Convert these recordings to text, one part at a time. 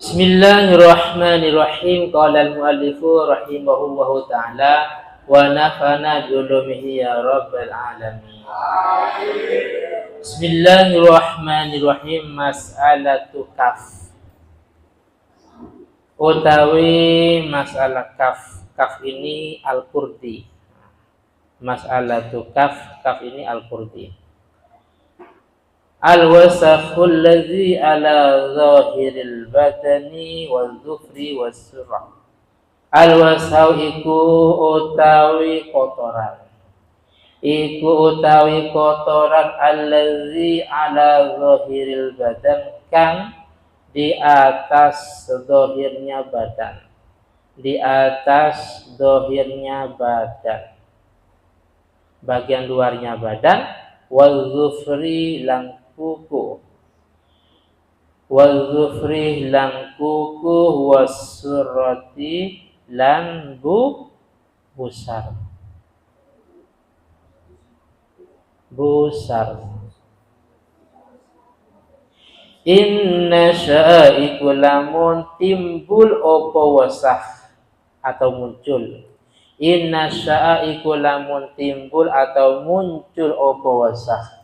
Bismillahirrahmanirrahim. Qala al-muallifu rahimahullahu taala wa nafana bi ya rabbal alamin. Bismillahirrahmanirrahim. Mas'alatu kaf. Utawi masalah kaf. Kaf ini al-Qurdi. Mas'alatu kaf. Kaf ini al-Qurdi. Al-wasakhul ladzi ala zahiril batani wal dhufri was surah. Al-wasau iku utawi kotoran. Iku utawi kotoran alladzi ala zahiril badan kang di atas zahirnya badan. Di atas zahirnya badan. Bagian luarnya badan wal dhufri lang kuku. Wal zufri lan kuku wasurati lan bu busar. Busar. Inna sya'iku lamun timbul opo wasah atau muncul. Inna sya'iku lamun timbul atau muncul opo wasah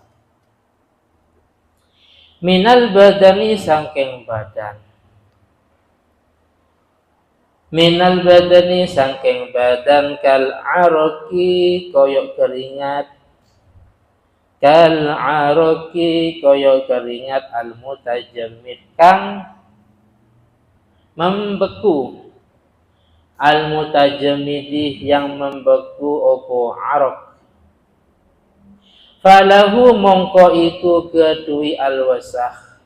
minal badani sangking badan. Minal badani sangking badan kal aroki koyok keringat. Kal aroki koyok keringat al mutajamid kang membeku. Al mutajamidih yang membeku opo arok falahu mongko iku kedui alwasah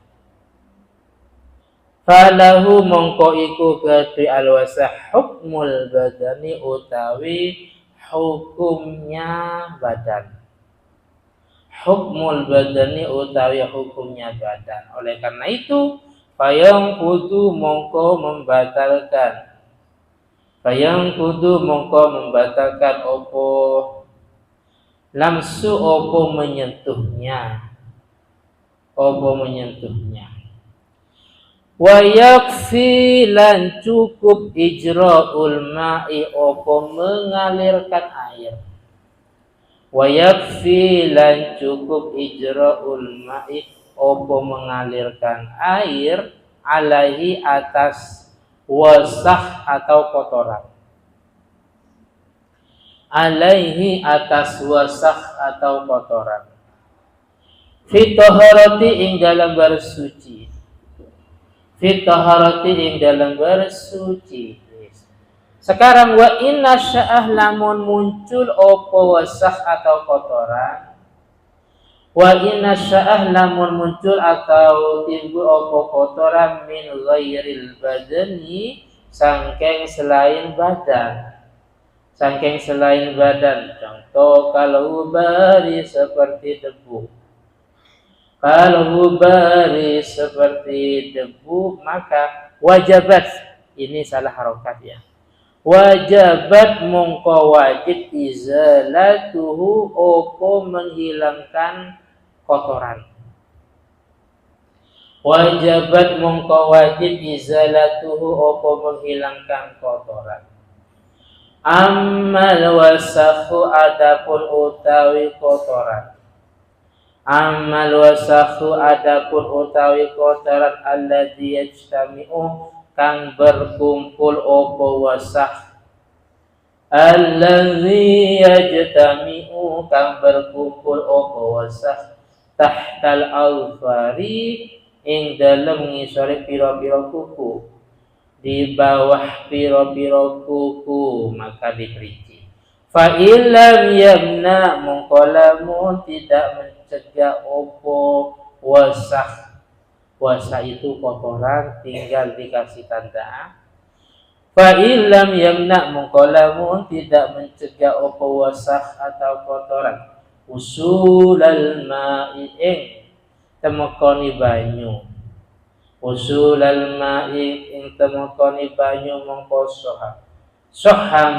falahu mongko iku kedui alwasah hukmul badani utawi hukumnya badan. Hukmul badani utawi hukumnya badan. Oleh karena itu payang kudu mongko membatalkan. Payang kudu mongko membatalkan opo lamsu opo menyentuhnya? Opo menyentuhnya? Wa yakfi lan cukup ijra'ul ma'i opo mengalirkan air. Wa yakfi lan cukup ijra'ul ma'i opo mengalirkan air alaihi atas wasah atau kotoran alaihi atas wasah atau kotoran. Fitoharati ing dalam bersuci. Fitoharati ing dalam bersuci. Sekarang wa inna sya'ah lamun muncul opo wasah atau kotoran. Wa inna sya'ah lamun muncul atau timbul opo kotoran min ghairil badani sangkeng selain badan saking selain badan contoh kalau bari seperti debu. Kalau bari seperti debu maka wajabat. Ini salah harokat ya. Wajabat mongko wajib izalatuhu opo menghilangkan kotoran. Wajabat mongko wajib izalatuhu opo menghilangkan kotoran Amal wasakhu adapun utawi kotoran. Amal wasakhu adapun utawi kotoran alladzi yajtami'u kang berkumpul opo wasakh. Alladzi yajtami'u kang berkumpul opo wasakh tahtal alfari ing dalem ngisore pira-pira kuku di bawah piro-piro kuku maka diperinci. Fa ilam yamna mengkolamu tidak mencegah opo wasah. Wasah itu kotoran tinggal dikasih tanda. Fa ilam yamna mengkolamu tidak mencegah opo wasah atau kotoran. Usulal ma'i'ing temekoni banyu usul al ma'i ing temokoni banyu mongko soha. Soha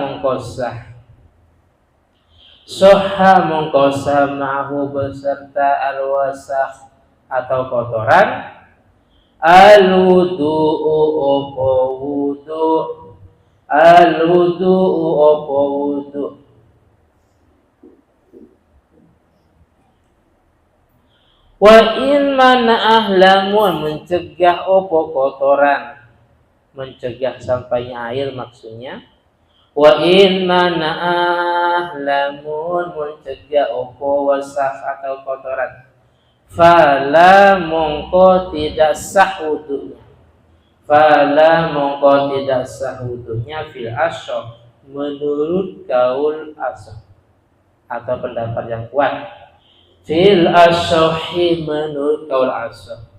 soha mongko sah ma'hu beserta al wasah atau kotoran. Al-wudu opo wudu. Al-wudu opo wudu Wa in mana ahlamun mencegah opo kotoran. Mencegah sampainya air maksudnya. Wa in mana ahlamun mencegah opo wasaf atau kotoran. Fala mongko tidak sah wudunya fala mongko tidak sah wudunya fil asyok menurut kaul asal atau pendapat yang kuat fil asohi menurut kaul asah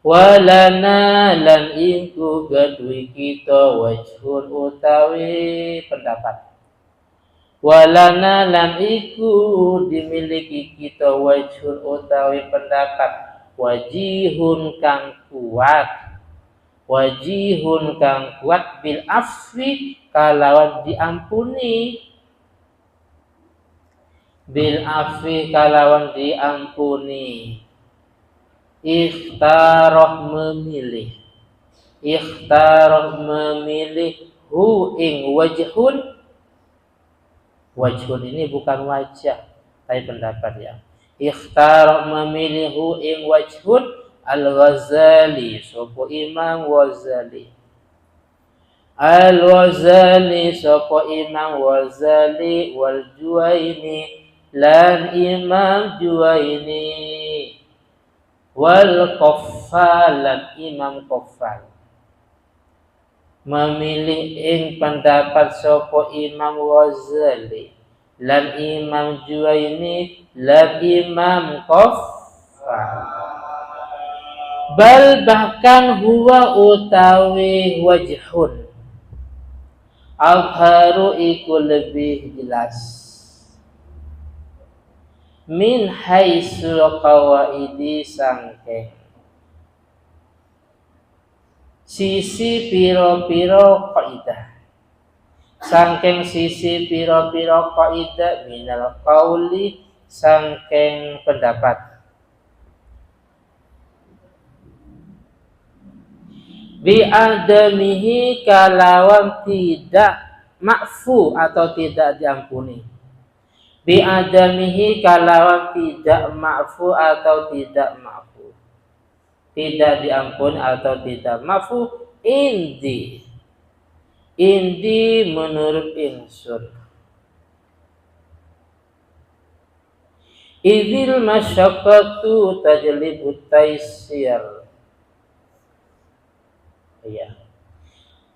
walana lan iku gadui kita wajhun utawi pendapat. Walana lan iku dimiliki kita wajhun utawi pendapat. Wajihun kang kuat. Wajihun kang kuat bil afwi kalawan diampuni bil afi kalawan diampuni. Ikhtaroh memilih. Ikhtaroh memilih hu ing wajhun. Wajhun ini bukan wajah tapi pendapat ya. Ikhtaroh memilih hu ing wajhun. Al-ghazali sopo imam ghazali. Al-ghazali sopo imam ghazali wal juwaini lan Imam Juwaini. Wal Qaffal lan Imam Qaffal memilih ing pendapat sopo Imam Ghazali. Lan Imam Juwaini lan Imam Qaffal bal bahkan huwa utawi wajhun. Abharu iku lebih jelas min haitsul qawaidi sangke. Sisi piro-piro kaidah sangkeng sisi piro-piro kaidah minal qauli sangkeng pendapat. Bi adamihi kalawan tidak makfu atau tidak diampuni biadamihi kalau tidak maafu atau tidak maafu tidak diampun atau tidak maafu indi indi menurut insun Idil masyaqqatu tajlibu taisir. Iya.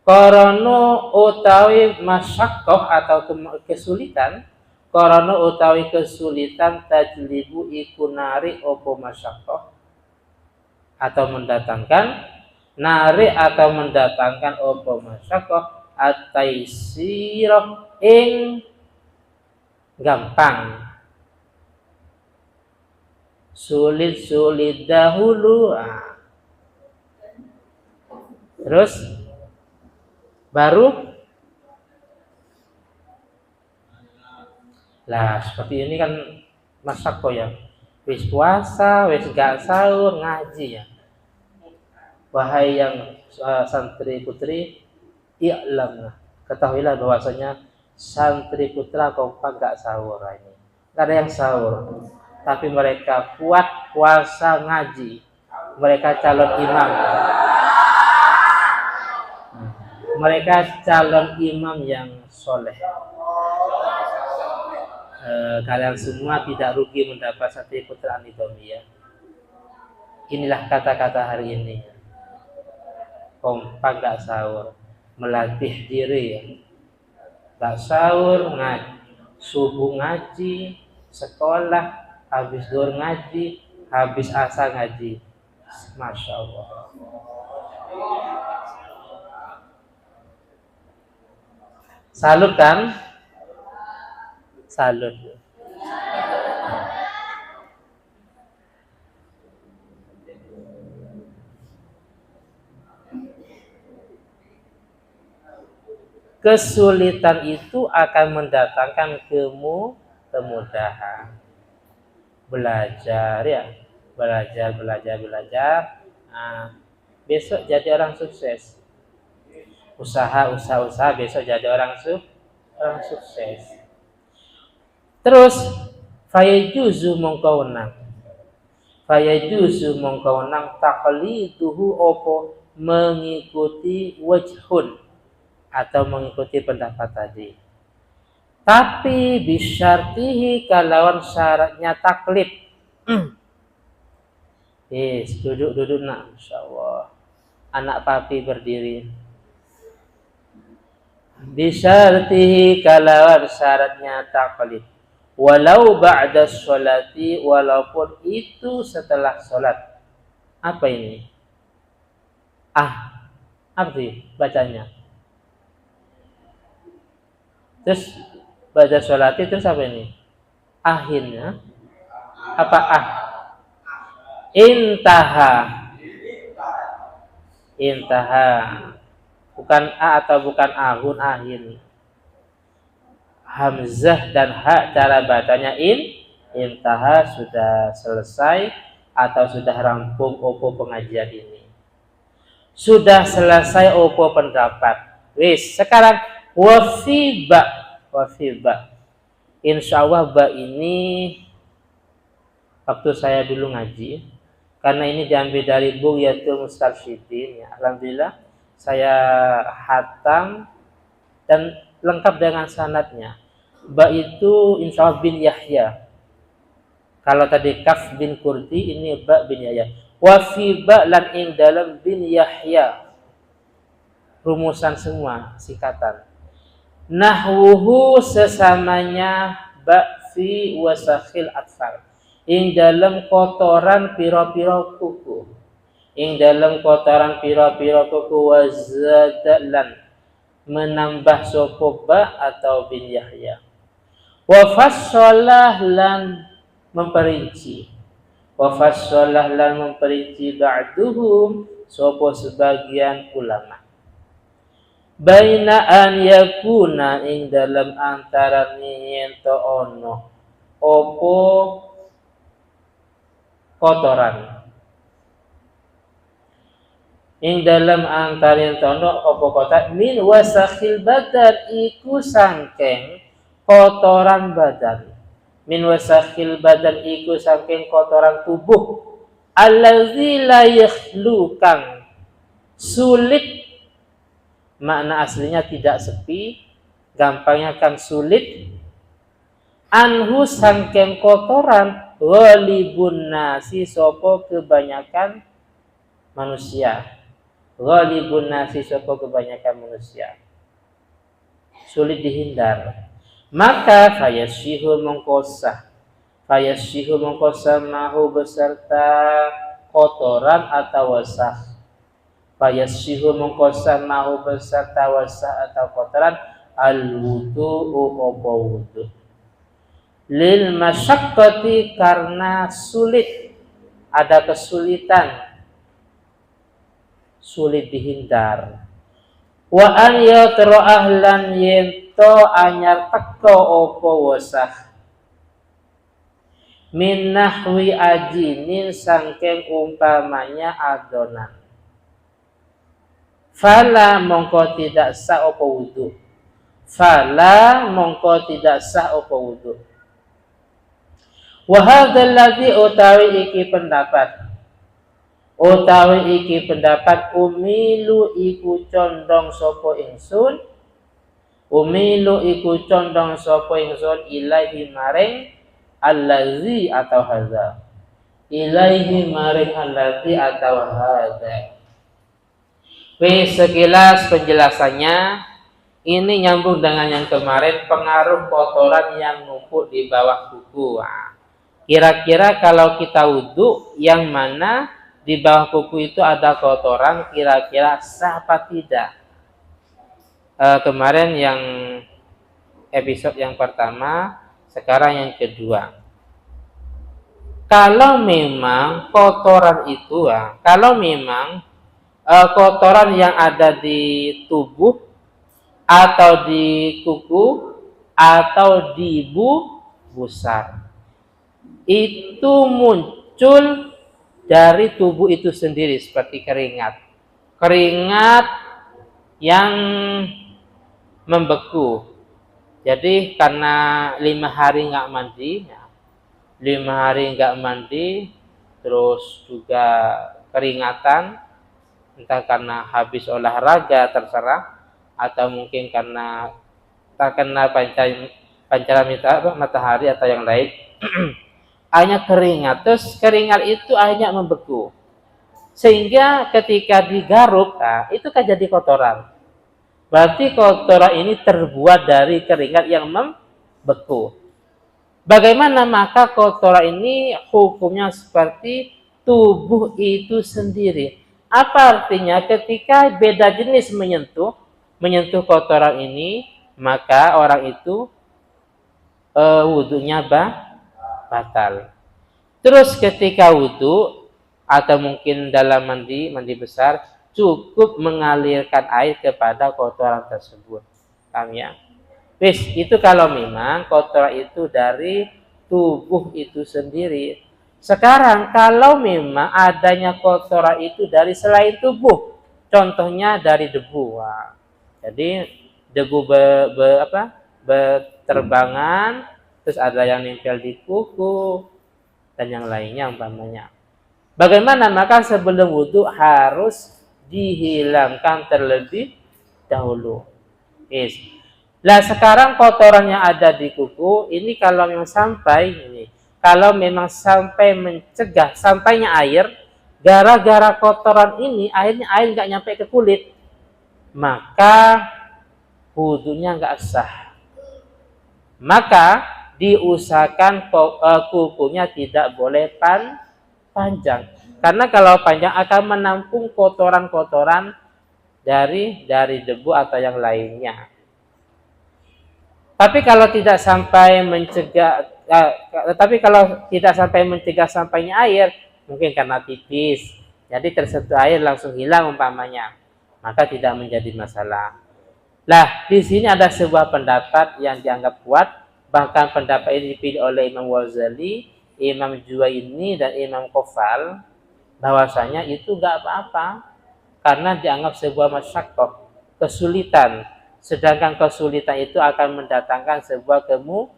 Karena utawi masyaqqah atau kesulitan Karena utawi kesulitan tajlibu iku nari opo masyakoh atau mendatangkan? Nari atau mendatangkan opo masyakoh ataisiro ing gampang. Sulit-sulit dahulu ah. terus? Baru Lah seperti ini kan masako ya. Wis puasa, wis gak sahur, ngaji ya. Wahai yang uh, santri putri, i'lam ketahuilah bahwasanya santri putra kompak gak sahur ini. Gak ada yang sahur, tapi mereka kuat puasa ngaji. Mereka calon imam. Mereka calon imam yang soleh eh, kalian semua tidak rugi mendapat satu putra anidomia. Inilah kata-kata hari ini. Kompak gak sahur, melatih diri ya. Gak sahur, ngaji, subuh ngaji, sekolah, habis dur ngaji, habis asa ngaji. Masya Allah. Salut kan? Salut. Kesulitan itu akan mendatangkan kemu kemudahan. Belajar ya, belajar, belajar, belajar. Nah, besok jadi orang sukses. Usaha, usaha, usaha besok jadi orang su orang sukses. Terus fayajuzu mongko wenang. Fayajuzu mongko wenang taqliduhu opo mengikuti wajhun atau mengikuti pendapat tadi. Tapi bisyartihi kalauan syaratnya taklid. Yes, duduk-duduk nak, Insya Allah. Anak papi berdiri. Bisyartihi kalauan syaratnya taklid. Walau ba'da sholati, walaupun itu setelah sholat. Apa ini? Ah, apa sih bacanya? Terus baca sholat itu terus apa ini? Akhirnya apa ah? Intaha. Intaha. Bukan a atau bukan ahun ahin. Hamzah dan ha cara bacanya in. Intaha sudah selesai atau sudah rampung opo pengajian ini. Sudah selesai opo pendapat. Wis, sekarang wafiba wafiba. Insya Allah ba ini waktu saya dulu ngaji karena ini diambil dari buku yaitu Mustarsyidin ya. Alhamdulillah saya hatam dan lengkap dengan sanatnya. Ba itu insya Allah bin Yahya. Kalau tadi Kaf bin Kurdi, ini Ba bin Yahya. Wa fi ba lan ing dalam bin Yahya. Rumusan semua, singkatan. Nahwuhu sesamanya ba fi wasakhil atfal ing dalam kotoran piro-piro kuku ing dalam kotoran piro-piro kuku wazadalan menambah sopoba atau bin Yahya wa lan memperinci. Wa lan memperinci ba'duhum sopo sebagian ulama. Baina an yakuna ing dalam antara ento ono. Opo kotoran. Ing dalam antarin tono opo kota min wasakhil badan iku sangkeng kotoran badan. Min wasakhil badan iku sangkeng kotoran tubuh. Allazi la yakhlu kang sulit. Makna aslinya tidak sepi gampangnya kan sulit. Anhu sangkeng kotoran ghalibun nasi sopo kebanyakan manusia. Ghalibun nasi sopo kebanyakan manusia. Sulit dihindar maka fayasyihu mengkosah fayasyihu mengkosah mahu beserta kotoran atau wasah. Fayasyihu mengkosah mahu beserta wasah atau kotoran al wudu opo wudu? Lil masyakkati karena sulit. Ada kesulitan. Sulit dihindar. Wa an yatra ahlan yento anyar teko opo wasah min nahwi ajinin sangkeng umpamanya adonan fala mongko tidak sah opo wudu fala mongko tidak sah opo wudu Wahadal ladzi utawi iki pendapat. Utawi iki pendapat umilu iku condong sapa ingsun. Umilu iku condong sapa ingsun ilahi maring allazi atau hadza. Ilaihi maring allazi atau hadza. Wis sekilas penjelasannya ini nyambung dengan yang kemarin pengaruh kotoran yang numpuk di bawah kuku. Kira-kira kalau kita wudhu yang mana di bawah kuku itu ada kotoran, kira-kira sah apa tidak? E, kemarin yang episode yang pertama, sekarang yang kedua. Kalau memang kotoran itu, ya, kalau memang e, kotoran yang ada di tubuh atau di kuku atau di bu busar itu muncul dari tubuh itu sendiri seperti keringat. keringat yang membeku. Jadi karena lima hari nggak mandi, ya, lima hari nggak mandi, terus juga keringatan, entah karena habis olahraga terserah, atau mungkin karena terkena pancar pancaran matahari atau yang lain, hanya keringat. Terus keringat itu hanya membeku. Sehingga ketika digaruk, nah, itu kan jadi kotoran. Berarti kotoran ini terbuat dari keringat yang membeku. Bagaimana maka kotoran ini hukumnya seperti tubuh itu sendiri. Apa artinya ketika beda jenis menyentuh, menyentuh kotoran ini, maka orang itu uh, wudhunya bah, batal. Terus ketika wudhu, atau mungkin dalam mandi, mandi besar, cukup mengalirkan air kepada kotoran tersebut. Paham ya? Wis, itu kalau memang kotoran itu dari tubuh itu sendiri. Sekarang kalau memang adanya kotoran itu dari selain tubuh, contohnya dari debu. Wah. Jadi debu be, be, apa? berterbangan, terus ada yang nempel di kuku dan yang lainnya umpamanya. Bagaimana? Maka sebelum wudhu harus dihilangkan terlebih dahulu. Yes. Nah sekarang kotoran yang ada di kuku ini kalau memang sampai ini, kalau memang sampai mencegah sampainya air, gara-gara kotoran ini airnya air nggak nyampe ke kulit, maka wudhunya nggak sah. Maka diusahakan eh, kukunya tidak boleh pan panjang. Karena kalau panjang akan menampung kotoran-kotoran dari dari debu atau yang lainnya. Tapi kalau tidak sampai mencegah, eh, tapi kalau tidak sampai mencegah sampainya air, mungkin karena tipis, jadi tersentuh air langsung hilang umpamanya, maka tidak menjadi masalah. Lah, di sini ada sebuah pendapat yang dianggap kuat, bahkan pendapat ini dipilih oleh Imam Ghazali Imam Juwaini dan Imam Kofal bahwasanya itu gak apa-apa. Karena dianggap sebuah masyakoh kesulitan. Sedangkan kesulitan itu akan mendatangkan sebuah kemu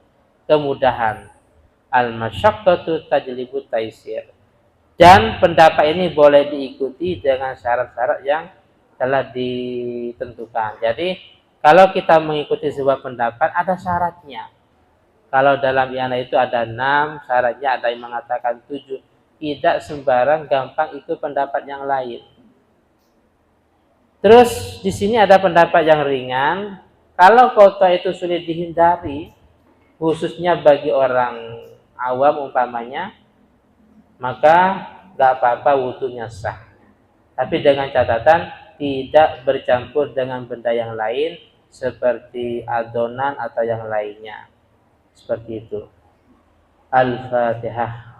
kemudahan. Al masyaqqatu tajlibu taisir. Dan pendapat ini boleh diikuti dengan syarat-syarat yang telah ditentukan. Jadi kalau kita mengikuti sebuah pendapat ada syaratnya. Kalau dalam iana itu ada enam, syaratnya ada yang mengatakan tujuh. Tidak sembarang gampang itu pendapat yang lain. Terus di sini ada pendapat yang ringan. Kalau kota itu sulit dihindari, khususnya bagi orang awam umpamanya, maka gak apa-apa wudhunya sah. Tapi dengan catatan tidak bercampur dengan benda yang lain seperti adonan atau yang lainnya. Seperti itu. Al-Fatihah.